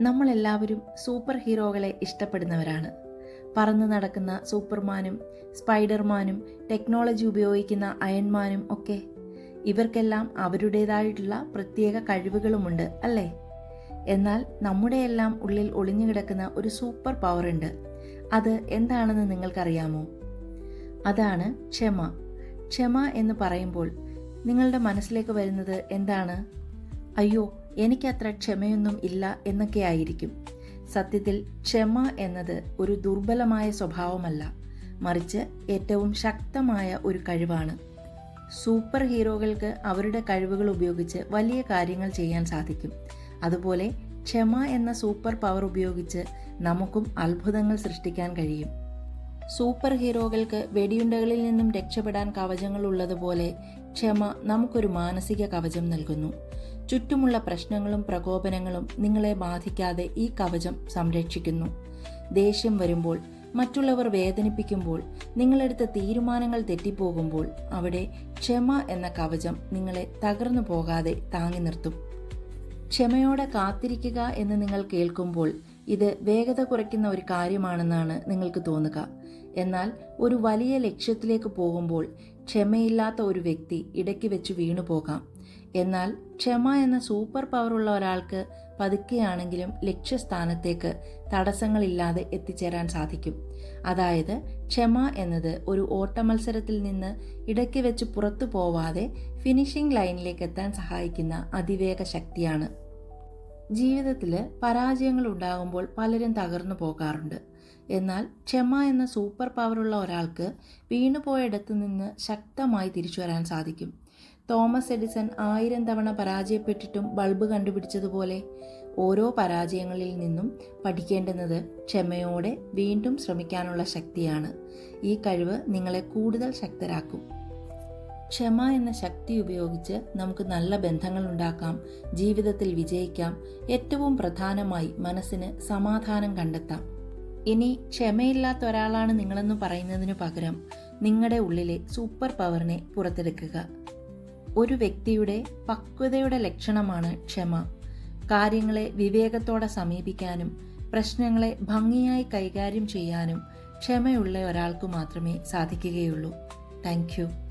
നമ്മളെല്ലാവരും സൂപ്പർ ഹീറോകളെ ഇഷ്ടപ്പെടുന്നവരാണ്. പറന്നു നടക്കുന്ന സൂപ്പർമാനും സ്പൈഡർമാനും ടെക്നോളജി ഉപയോഗിക്കുന്ന അയൺമാനും ഒക്കെ ഇവർക്കെല്ലാം അവരുടേതായിട്ടുള്ള പ്രത്യേക കഴിവുകളുമുണ്ട് അല്ലേ? എന്നാൽ നമ്മുടെയെല്ലാം ഉള്ളിൽ ഒളിഞ്ഞു കിടക്കുന്ന ഒരു സൂപ്പർ പവർ ഉണ്ട് അത് എന്താണെന്ന് നിങ്ങൾക്കറിയാമോ? അതാണ് ക്ഷമ. ക്ഷമ എന്ന് പറയുമ്പോൾ നിങ്ങളുടെ മനസ്സിലേക്ക് വരുന്നത് എന്താണ്? അയ്യോ എനിക്കത്ര ക്ഷമയൊന്നും ഇല്ല എന്നൊക്കെ ആയിരിക്കും. സത്യത്തിൽ ക്ഷമ എന്നത് ഒരു ദുർബലമായ സ്വഭാവമല്ല. മറിച്ച് ഏറ്റവും ശക്തമായ ഒരു കഴിവാണ്. സൂപ്പർ ഹീറോകൾക്ക് അവരുടെ കഴിവുകൾ ഉപയോഗിച്ച് വലിയ കാര്യങ്ങൾ ചെയ്യാൻ സാധിക്കും. അതുപോലെ ക്ഷമ എന്ന സൂപ്പർ പവർ ഉപയോഗിച്ച് നമുക്കും അത്ഭുതങ്ങൾ സൃഷ്ടിക്കാൻ കഴിയും. സൂപ്പർ ഹീറോകൾക്ക് വെടിയുണ്ടകളിൽ നിന്നും രക്ഷപ്പെടാൻ കവചങ്ങൾ ഉള്ളതുപോലെ ക്ഷമ നമുക്കൊരു മാനസിക കവചം നൽകുന്നു. ചുറ്റുമുള്ള പ്രശ്നങ്ങളും പ്രകോപനങ്ങളും നിങ്ങളെ ബാധിക്കാതെ ഈ കവചം സംരക്ഷിക്കുന്നു. ദേഷ്യം വരുമ്പോൾ മറ്റുള്ളവർ വേദനിപ്പിക്കുമ്പോൾ നിങ്ങളെടുത്ത തീരുമാനങ്ങൾ തെറ്റിപ്പോകുമ്പോൾ അവിടെ ക്ഷമ എന്ന കവചം നിങ്ങളെ തകർന്നു പോകാതെ താങ്ങി നിർത്തും. ക്ഷമയോടെ കാത്തിരിക്കുക എന്ന് നിങ്ങൾ കേൾക്കുമ്പോൾ ഇത് വേഗത കുറയ്ക്കുന്ന ഒരു കാര്യമാണെന്നാണ് നിങ്ങൾക്ക് തോന്നുക. എന്നാൽ ഒരു വലിയ ലക്ഷ്യത്തിലേക്ക് പോകുമ്പോൾ ക്ഷമയില്ലാത്ത ഒരു വ്യക്തി ഇടയ്ക്ക് വെച്ച് വീണു പോകാം. എന്നാൽ ക്ഷമ എന്ന സൂപ്പർ പവർ ഉള്ള ഒരാൾക്ക് പതുക്കെയാണെങ്കിലും ലക്ഷ്യസ്ഥാനത്തേക്ക് തടസ്സങ്ങളില്ലാതെ എത്തിച്ചേരാൻ സാധിക്കും. അതായത് ക്ഷമ എന്നത് ഒരു ഓട്ടമത്സരത്തിൽ നിന്ന് ഇടയ്ക്ക് വെച്ച് പുറത്തു പോവാതെ ഫിനിഷിംഗ് ലൈനിലേക്ക് എത്താൻ സഹായിക്കുന്ന അതിവേഗ ശക്തിയാണ്. ജീവിതത്തിൽ പരാജയങ്ങൾ ഉണ്ടാകുമ്പോൾ പലരും തകർന്നു പോകാറുണ്ട്. എന്നാൽ ക്ഷമ എന്ന സൂപ്പർ പവറുള്ള ഒരാൾക്ക് വീണുപോയിടത്തു നിന്ന് ശക്തമായി തിരിച്ചു വരാൻ സാധിക്കും. തോമസ് എഡിസൺ ആയിരം തവണ പരാജയപ്പെട്ടിട്ടും ബൾബ് കണ്ടുപിടിച്ചതുപോലെ ഓരോ പരാജയങ്ങളിൽ നിന്നും പഠിക്കേണ്ടുന്നത് ക്ഷമയോടെ വീണ്ടും ശ്രമിക്കാനുള്ള ശക്തിയാണ്. ഈ കഴിവ് നിങ്ങളെ കൂടുതൽ ശക്തരാക്കും. ക്ഷമ എന്ന ശക്തി ഉപയോഗിച്ച് നമുക്ക് നല്ല ബന്ധങ്ങൾ ഉണ്ടാക്കാം ജീവിതത്തിൽ വിജയിക്കാം ഏറ്റവും പ്രധാനമായി മനസ്സിന് സമാധാനം കണ്ടെത്താം. ഇനി ക്ഷമയില്ലാത്ത ഒരാളാണ് നിങ്ങളെന്ന് പറയുന്നതിനു പകരം നിങ്ങളുടെ ഉള്ളിലെ സൂപ്പർ പവറിനെ പുറത്തെടുക്കുക. ഒരു വ്യക്തിയുടെ പക്വതയുടെ ലക്ഷണമാണ് ക്ഷമ. കാര്യങ്ങളെ വിവേകത്തോടെ സമീപിക്കാനും പ്രശ്നങ്ങളെ ഭംഗിയായി കൈകാര്യം ചെയ്യാനും ക്ഷമയുള്ള ഒരാൾക്ക് മാത്രമേ സാധിക്കുകയുള്ളൂ. താങ്ക്